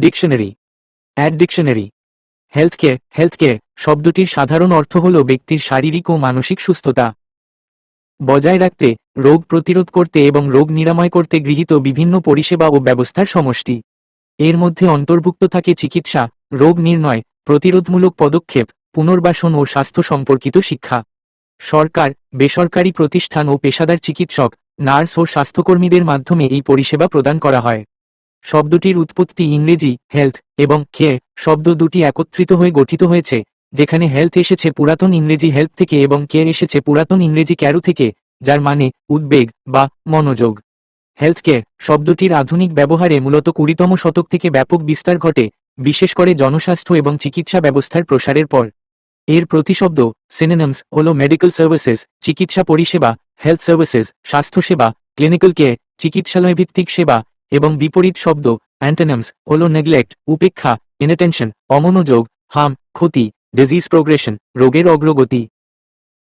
Dictionary. Add dictionary health care health care শব্দটির সাধারণ অর্থ হল ব্যক্তির শারীরিক ও মানসিক সুস্থতা। বজায় রাখতে, রোগ প্রতিরোধ করতে এবং রোগ নিরাময় করতে গৃহীত বিভিন্ন পরিষেবা ও ব্যবস্থার সমষ্টি। এর মধ্যে অন্তর্ভুক্ত থাকে চিকিৎসা, রোগ নির্ণয়, প্রতিরোধমূলক পদক্ষেপ, পুনর্বাসন ও স্বাস্থ্য সম্পর্কিত শিক্ষা। সরকার, বেসরকারি প্রতিষ্ঠান ও পেশাদার চিকিৎসক, নার্স ও স্বাস্থ্যকর্মীদের মাধ্যমে এই পরিষেবা প্রদান করা হয়। শব্দটির উৎপত্তি ইংরেজি হেলথ এবং কেয়ার শব্দ দুটি একত্রিত হয়ে গঠিত হয়েছে, যেখানে হেলথ এসেছে পুরাতন ইংরেজি হেল্প থেকে এবং কেয়ার এসেছে পুরাতন ইংরেজি ক্যারু থেকে, যার মানে উদ্বেগ বা মনোযোগ। হেলথ কেয়ার শব্দটির আধুনিক ব্যবহারে মূলত কুড়িতম শতক থেকে ব্যাপক বিস্তার ঘটে, বিশেষ করে জনস্বাস্থ্য এবং চিকিৎসা ব্যবস্থার প্রসারের পর। এর প্রতিশব্দ সিনেনামস হল মেডিকেল সার্ভিসেস চিকিৎসা পরিষেবা হেলথ সার্ভিসেস স্বাস্থ্যসেবা ক্লিনিক্যাল কেয়ার চিকিৎসালয় ভিত্তিক সেবা এবং বিপরীত শব্দ অ্যান্টেনামস হল নেগলেক্ট উপেক্ষা ইনটেনশন অমনোযোগ, হাম, ক্ষতি ডিজিজ প্রোগ্রেশন রোগের অগ্রগতি।